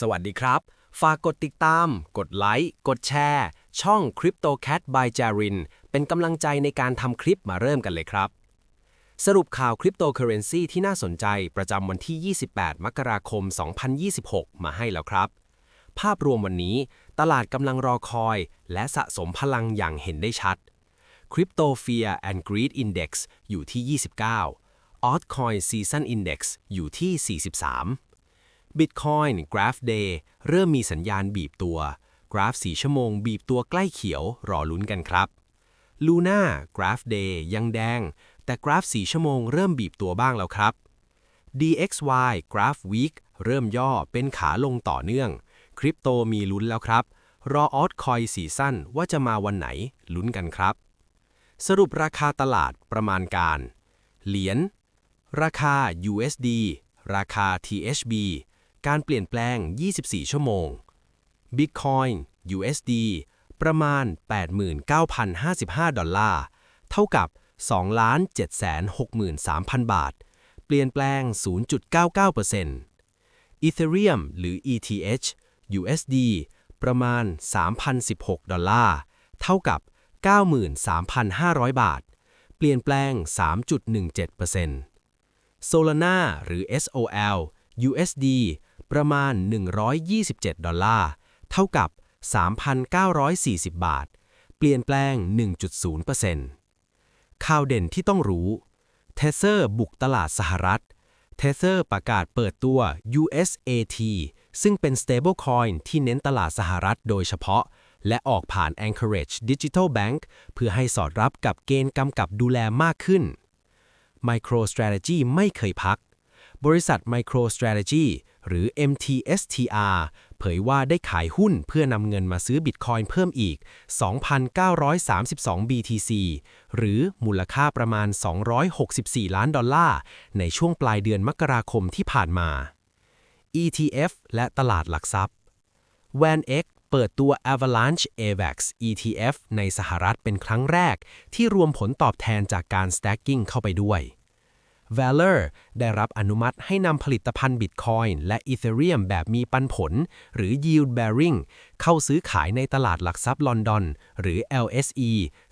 สวัสดีครับ ฝากกดติดตาม กดไลค์ กดแชร์ ช่อง CryptoCat by Jarin เป็นกำลังใจในการทำคลิปมาเริ่มกันเลยครับ สรุปข่าวคริปโตเคอเรนซีที่น่าสนใจประจำวันที่ 28 มกราคม 2026 มาให้แล้วครับ ภาพรวมวันนี้ ตลาดกำลังรอคอย และสะสมพลังอย่างเห็นได้ชัด Crypto Fear and Greed Index อยู่ที่ 29 Altcoin Season Index อยู่ที่ 43 Bitcoin Graph Day เริ่มมีสัญญาณบีบตัว กราฟ 4 ชั่วโมงบีบตัวใกล้เขียว รอลุ้นกันครับ Luna Graph Day ยังแดง แต่กราฟ 4 ชั่วโมงเริ่มบีบตัวบ้างแล้วครับ DXY Graph Week เริ่มย่อเป็นขาลงต่อเนื่อง คริปโตมีลุ้นแล้วครับ รอออตคอยสีสั้นว่าจะมาวันไหน ลุ้นกันครับ สรุปราคาตลาดประมาณการ เหรียญ ราคา USD ราคา THB การเปลี่ยนแปลง 24 ชั่วโมง Bitcoin USD ประมาณ 89,055 ดอลลาร์ เท่ากับ 2,763,000 บาท เปลี่ยนแปลง 0.99% Ethereum หรือ ETH USD ประมาณ 3,016 ดอลลาร์ เท่ากับ 93,500 บาท เปลี่ยนแปลง 3.17% Solana หรือ SOL USD ประมาณ 127 ดอลลาร์ เท่ากับ 3,940 บาท เปลี่ยนแปลง 1.0%ข่าวเด่นที่ต้องรู้ เทเซอร์บุกตลาดสหรัฐ เทเซอร์ประกาศเปิดตัว USAT ซึ่งเป็น stablecoin ที่เน้นตลาดสหรัฐโดยเฉพาะ และออกผ่าน Anchorage Digital Bank เพื่อให้สอดรับกับเกณฑ์กำกับดูแลมากขึ้น MicroStrategy ไม่เคยพัก บริษัท MicroStrategy หรือ MTSTR เผยว่าได้ขายหุ้นเพื่อนำเงินมาซื้อบิตคอยน์เพิ่มอีก 2,932 BTC หรือมูลค่าประมาณ 264 ล้านดอลลาร์ ในช่วงปลายเดือนมกราคมที่ผ่านมา ETF และตลาดหลักทรัพย์ WANX เปิดตัว Avalanche AVAX ETF ในสหรัฐเป็นครั้งแรก ที่รวมผลตอบแทนจากการ stacking เข้าไปด้วย Valor ได้รับอนุมัติให้นำผลิตภัณฑ์ Bitcoin และ Ethereum แบบมีปันผล หรือ Yield Bearing เข้าซื้อขายในตลาดหลักทรัพย์ลอนดอน หรือ LSE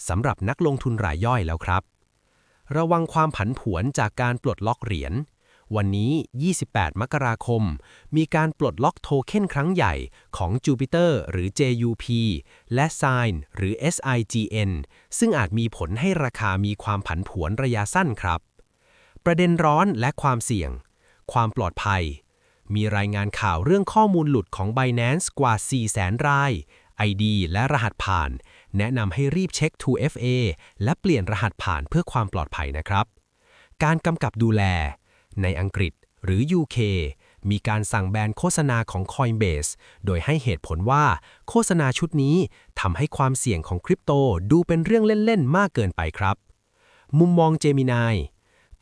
สำหรับนักลงทุนรายย่อยแล้วครับ ระวังความผันผวนจากการปลดล็อกเหรียญวันนี้ 28 มกราคม มีการปลดล็อกโทเค็นครั้งใหญ่ของ Jupiter หรือ JUP และ Sign หรือ SIGN ซึ่งอาจมีผลให้ราคามีความผันผวนระยะสั้นครับ ประเด็นร้อนและความเสี่ยง ความปลอดภัย มีรายงานข่าวเรื่องข้อมูลหลุดของ Binance กว่า 400,000ราย ID และรหัสผ่าน แนะนำให้รีบเช็ค 2FA และเปลี่ยนรหัสผ่านเพื่อความปลอดภัยนะครับ การกำกับดูแล ในอังกฤษหรือ UK มีการสั่งแบนโฆษณาของ Coinbase โดยให้เหตุผลว่าโฆษณาชุดนี้ทำให้ความเสี่ยงของคริปโตดูเป็นเรื่องเล่น ๆ มากเกินไปครับ มุมมองเจมินาย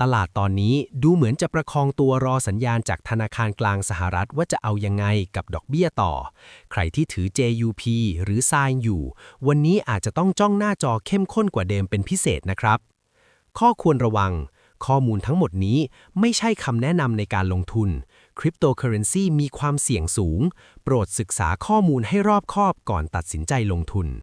ตลาดตอนนี้ดูเหมือนจะประคองตัวรอสัญญาณจากธนาคารกลางสหรัฐว่าจะเอายังไงกับดอกเบี้ยต่อ ใครที่ถือ JUP หรือ Sign อยู่ วันนี้อาจจะต้องจ้องหน้าจอเข้มข้นกว่าเดิมเป็นพิเศษนะครับ ข้อควรระวัง ข้อมูลทั้งหมดนี้ไม่ใช่คำแนะนำในการลงทุน คริปโตเคอเรนซีมีความเสี่ยงสูง โปรดศึกษาข้อมูลให้รอบคอบก่อนตัดสินใจลงทุน